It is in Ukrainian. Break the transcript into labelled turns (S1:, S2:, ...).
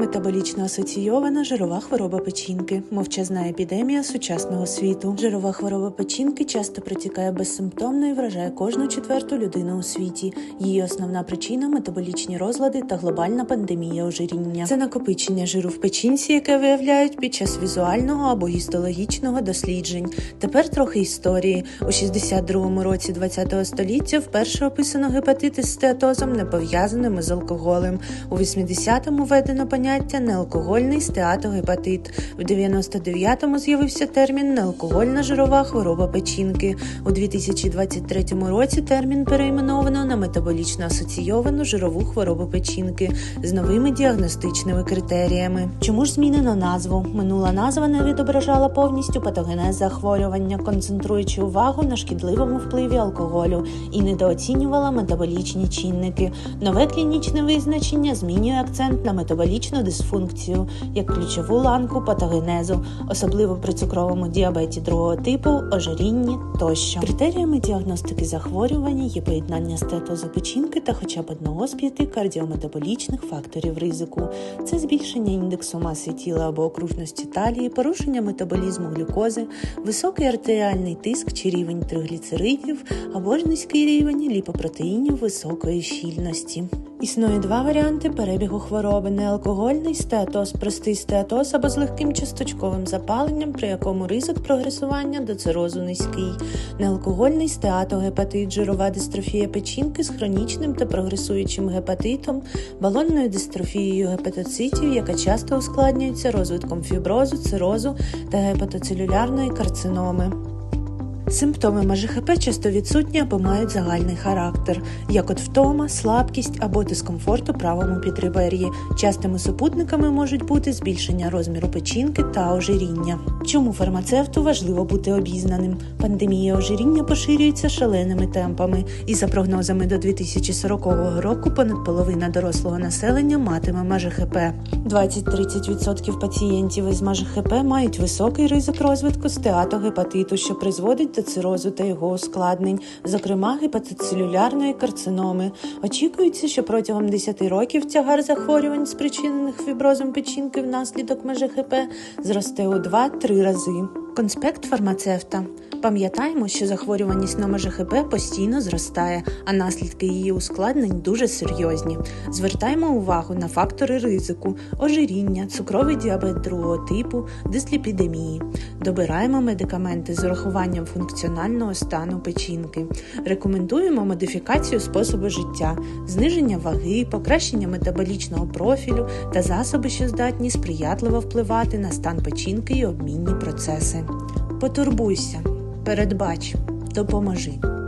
S1: Метаболічно асоційована жирова хвороба печінки, мовчазна епідемія сучасного світу. Жирова хвороба печінки часто протікає безсимптомно і вражає кожну четверту людину у світі. Її основна причина метаболічні розлади та глобальна пандемія ожиріння. Це накопичення жиру в печінці, яке виявляють під час візуального або гістологічного досліджень. Тепер трохи історії. У 62-му році ХХ століття вперше описано гепатит з стеатозом, не пов'язаним із алкоголем. У 80-му введено поняття неалкогольний стеатогепатит. В 99-му з'явився термін неалкогольна жирова хвороба печінки. У 2023 році термін перейменовано на метаболічно асоційовану жирову хворобу печінки з новими діагностичними критеріями. Чому ж змінено назву? Минула назва не відображала повністю патогенез захворювання, концентруючи увагу на шкідливому впливі алкоголю і недооцінювала метаболічні чинники. Нове клінічне визначення змінює акцент на метаболічну дисфункцію як ключову ланку патогенезу, особливо при цукровому діабеті другого типу, ожирінні тощо. Критеріями діагностики захворювання є поєднання стетозу печінки та хоча б одного з п'яти кардіометаболічних факторів ризику. Це збільшення індексу маси тіла або окружності талії, порушення метаболізму глюкози, високий артеріальний тиск чи рівень тригліцеридів або ж низький рівень ліпопротеїнів високої щільності. Існує два варіанти перебігу хвороби: неалкогольний стеатоз, простий стеатоз або з легким часточковим запаленням, при якому ризик прогресування до цирозу низький, неалкогольний стеатогепатит, жирова дистрофія печінки з хронічним та прогресуючим гепатитом, балонною дистрофією гепатоцитів, яка часто ускладнюється розвитком фіброзу, цирозу та гепатоцелюлярної карциноми. Симптоми МАЖХП часто відсутні або мають загальний характер, як от втома, слабкість або дискомфорт у правому підребер'ї. Частими супутниками можуть бути збільшення розміру печінки та ожиріння. Чому фармацевту важливо бути обізнаним? Пандемія ожиріння поширюється шаленими темпами, і за прогнозами до 2040 року понад половина дорослого населення матиме МАЖХП. 20-30% пацієнтів із МАЖХП мають високий ризик розвитку стеатогепатиту, що призводить до цирозу та його ускладнень, зокрема гепатоцелюлярної карциноми. Очікується, що протягом 10 років тягар захворювань, спричинених фіброзом печінки внаслідок МЖХП, зросте у 2-3 рази. Конспект фармацевта. Пам'ятаємо, що захворюваність на МЖХП постійно зростає, а наслідки її ускладнень дуже серйозні. Звертаємо увагу на фактори ризику, ожиріння, цукровий діабет другого типу, дисліпідемії. Добираємо медикаменти з урахуванням функціонального стану печінки. Рекомендуємо модифікацію способу життя, зниження ваги, покращення метаболічного профілю та засоби, що здатні сприятливо впливати на стан печінки і обмінні процеси. Потурбуйся, передбач, допоможи.